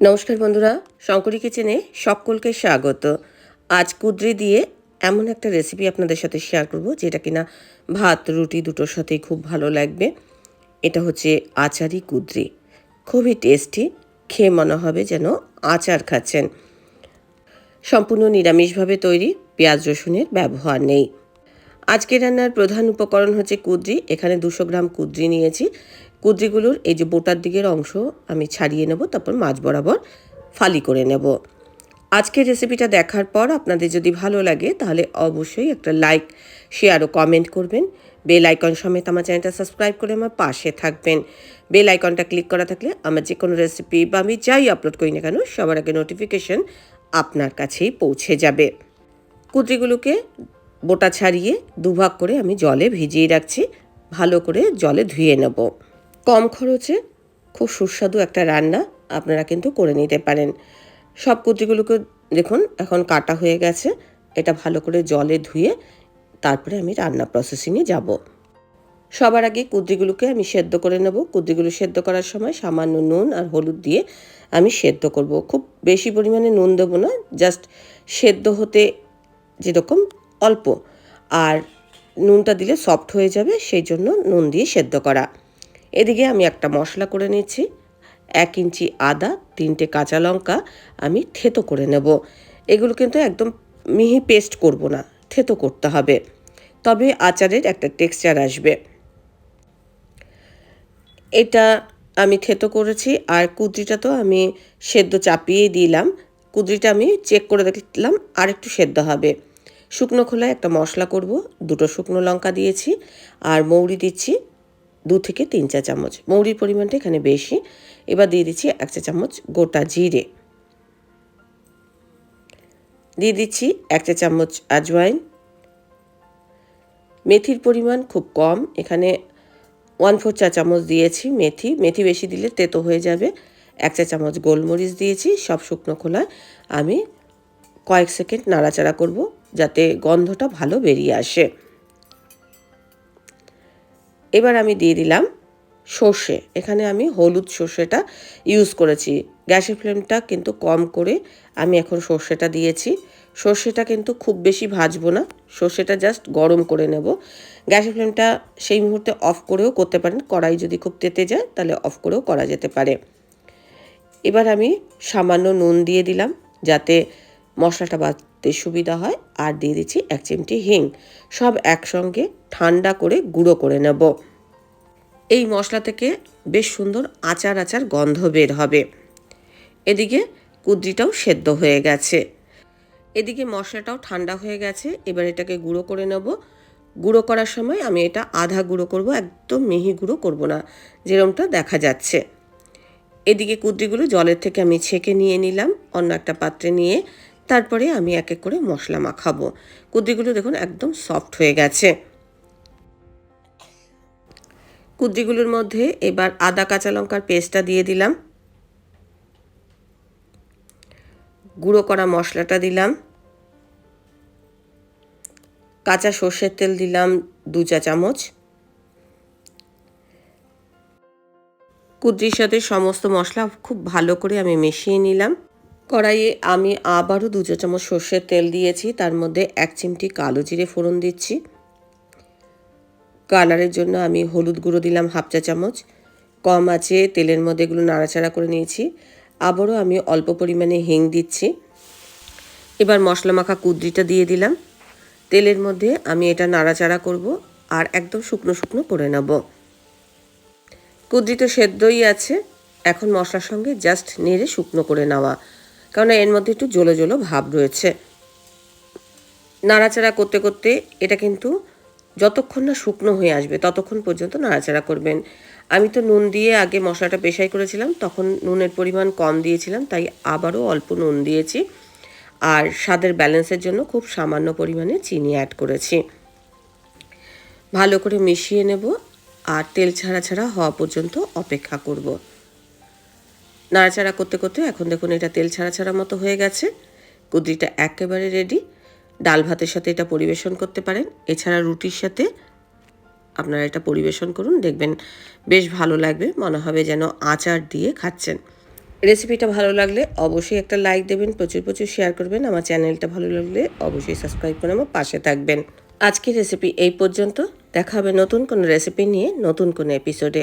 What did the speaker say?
নমস্কার বন্ধুরা, শঙ্করী কিচেনে সকলকে স্বাগত। আজ কুদ্রি দিয়ে এমন একটা রেসিপি আপনাদের সাথে শেয়ার করব, যেটা কিনা ভাত, রুটি দুটোর সাথেই খুব ভালো লাগবে। এটা হচ্ছে আচারি কুদ্রি। খুবই টেস্টি খেয়ে মনে হবে যেন আচার খাচ্ছেন। সম্পূর্ণ নিরামিষভাবে তৈরি পেঁয়াজ রসুনের ব্যবহার নেই। আজকে রান্নার প্রধান উপকরণ হচ্ছে কুদ্রি। এখানে দুশো গ্রাম কুদ্রি নিয়েছি। কুদ্রিগুলোর এই যে বোটার দিকের অংশ আমি ছাড়িয়ে নেব, তারপর মাছ বরাবর ফালি করে নেব। আজকের রেসিপিটা দেখার পর আপনাদের যদি ভালো লাগে তাহলে অবশ্যই একটা লাইক, শেয়ার ও কমেন্ট করবেন। বেল আইকন সমেত আমার চ্যানেলটা সাবস্ক্রাইব করে আমার পাশে থাকবেন। বেল আইকনটা ক্লিক করা থাকলে আমার যে কোনো রেসিপি বা আমি যাই আপলোড করি না কেন, সবার আগে নোটিফিকেশন আপনার কাছেই পৌঁছে যাবে। কুদ্রিগুলোকে বোটা ছাড়িয়ে দুভাগ করে আমি জলে ভিজিয়ে রাখছি, ভালো করে জলে ধুয়ে নেব। কম খরচে খুব সুস্বাদু একটা রান্না আপনারা কিন্তু করে নিতে পারেন। সব কুদ্রিগুলোকে দেখুন, এখন কাটা হয়ে গেছে। এটা ভালো করে জলে ধুয়ে তারপরে আমি রান্না প্রসেসিংয়ে যাব। সবার আগে কুদ্রিগুলোকে আমি সেদ্ধ করে নেব। কুদ্রিগুলো সেদ্ধ করার সময় সামান্য নুন আর হলুদ দিয়ে আমি সেদ্ধ করব। খুব বেশি পরিমাণে নুন দেবো না জাস্ট সেদ্ধ হতে যেরকম অল্প। আর নুনটা দিলে সফট হয়ে যাবে, সেই জন্য নুন দিয়ে সেদ্ধ করা। এদিকে আমি একটা মশলা করে নিচ্ছি এক ইঞ্চি আদা, তিনটে কাঁচা লঙ্কা আমি থেতো করে নেব। এগুলো কিন্তু একদম মিহি পেস্ট করব না, থেতো করতে হবে। তবে আচারের একটা টেক্সচার আসবে। এটা আমি থেতো করেছি আর কুদ্রিটা তো আমি সেদ্ধ চাপিয়েই দিলাম। কুদ্রিটা আমি চেক করে দেখলাম আর একটু সেদ্ধ হবে। শুকনো খোলায় একটা মশলা করব, দুটো শুকনো লঙ্কা দিয়েছি আর মৌরি দিচ্ছি দু থেকে তিন চা চামচ। মৌরির পরিমাণটা এখানে বেশি। এবার দিয়ে দিচ্ছি এক চা চামচ গোটা জিরে। দিয়ে দিচ্ছি এক চা চামচ আজওয়াইন। মেথির পরিমাণ খুব কম। এখানে ওয়ান ফোর চা চামচ দিয়েছি মেথি। মেথি বেশি দিলে তেতো হয়ে যাবে। এক চা চামচ গোলমরিচ দিয়েছি সব শুকনো খোলায়। আমি কয়েক সেকেন্ড নাড়াচাড়া করব যাতে গন্ধটা ভালো বেরিয়ে আসে। এবার আমি দিয়ে দিলাম সর্ষে। এখানে আমি হলুদ সর্ষেটা ইউজ করেছি। গ্যাসের ফ্লেমটা কিন্তু কম করে আমি এখন সর্ষেটা দিয়েছি। সর্ষেটা কিন্তু খুব বেশি ভাজবো না। সর্ষেটা জাস্ট গরম করে নেব। গ্যাসের ফ্লেমটা সেই মুহূর্তে অফ করেও করতে পারেন। কড়াই যদি খুব তেতে যায়, তাহলে অফ করেও করা যেতে পারে। এবার আমি সামান্য নুন দিয়ে দিলাম যাতে মশলাটা বাটতে সুবিধা হয়, আর দিয়ে দিচ্ছি এক চিমটি হিং। সব একসঙ্গে ঠান্ডা করে গুঁড়ো করে নেব। এই মশলা থেকে বেশ সুন্দর আচার আচার গন্ধ বের হবে। এদিকে কুদ্রিটাও সেদ্ধ হয়ে গেছে। এদিকে মশলাটাও ঠান্ডা হয়ে গেছে, এবার এটাকে গুঁড়ো করে নেব। গুঁড়ো করার সময় আমি এটা আধা গুঁড়ো করব, একদম মিহি গুঁড়ো করব না, যেরমটা দেখা যাচ্ছে। এদিকে কুদ্রিগুলো জলের থেকে আমি ছেঁকে নিয়ে নিলাম, অন্য একটা পাত্রে নিয়ে তারপরে আমি এক এক করে মশলা মাখাবো। কুদ্রিগুলো দেখুন একদম সফট হয়ে গেছে। কুদ্রিগুলোর মধ্যে এবার আদা, কাঁচা লঙ্কার পেস্টটা দিয়ে দিলাম। গুঁড়ো করা মশলাটা দিলাম। কাঁচা সর্ষের তেল দিলাম দু চা চামচ। কুদ্রির সাথে সমস্ত মশলা খুব ভালো করে আমি মিশিয়ে নিলাম। কড়াইয়ে আমি আবারও দু চা চামচ সর্ষের তেল দিয়েছি। তার মধ্যে এক চিমটি কালো জিরে ফোড়ন দিচ্ছি। কালারের জন্য আমি হলুদ গুঁড়ো দিলাম হাফ চা চামচ। কম আছে, তেলের মধ্যে এগুলো নাড়াচাড়া করে নিয়েছি। আবারও আমি অল্প পরিমাণে হিং দিচ্ছি। এবার মশলা মাখা কুদ্রিটা দিয়ে দিলাম। তেলের মধ্যে আমি এটা নাড়াচাড়া করব আর একদম শুকনো শুকনো করে নেব। কুদ্রি তো সেদ্ধই আছে। এখন মশলার সঙ্গে জাস্ট নেড়ে শুকনো করে নেওয়া। কারণ এর মধ্যে একটু জলো জলো ভাব রয়েছে। নাড়াচাড়া করতে করতে এটা কিন্তু যতক্ষণ না শুকনো হয়ে আসবে, ততক্ষণ পর্যন্ত নাড়াচাড়া করবেন। আমি তো নুন দিয়ে আগে মশলাটা পেশাই করেছিলাম, তখন নুনের পরিমাণ কম দিয়েছিলাম, তাই আবারও অল্প নুন দিয়েছি। আর স্বাদের ব্যালেন্সের জন্য খুব সামান্য পরিমাণে চিনি অ্যাড করেছি। ভালো করে মিশিয়ে নেব, আর তেল ছাড়া ছাড়া হওয়া পর্যন্ত অপেক্ষা করব। নাড়াচাড়া করতে করতে এখন দেখুন এটা তেল ছাড়া ছাড়া মতো হয়ে গেছে। কুদরিটা একেবারে রেডি ডাল ভাতের সাথে এটা পরিবেশন করতে পারেন। এছাড়া রুটির সাথে আপনারা এটা পরিবেশন করুন। দেখবেন বেশ ভালো লাগবে। মনে হবে যেন আচার দিয়ে খাচ্ছেন। রেসিপিটা ভালো লাগলে অবশ্যই একটা লাইক দেবেন, প্রচুর প্রচুর শেয়ার করবেন। আমার চ্যানেলটা ভালো লাগলে অবশ্যই সাবস্ক্রাইব করে আমার পাশে থাকবেন। আজকের রেসিপি এই পর্যন্ত। দেখা হবে নতুন কোনো রেসিপি নিয়ে নতুন কোনো এপিসোডে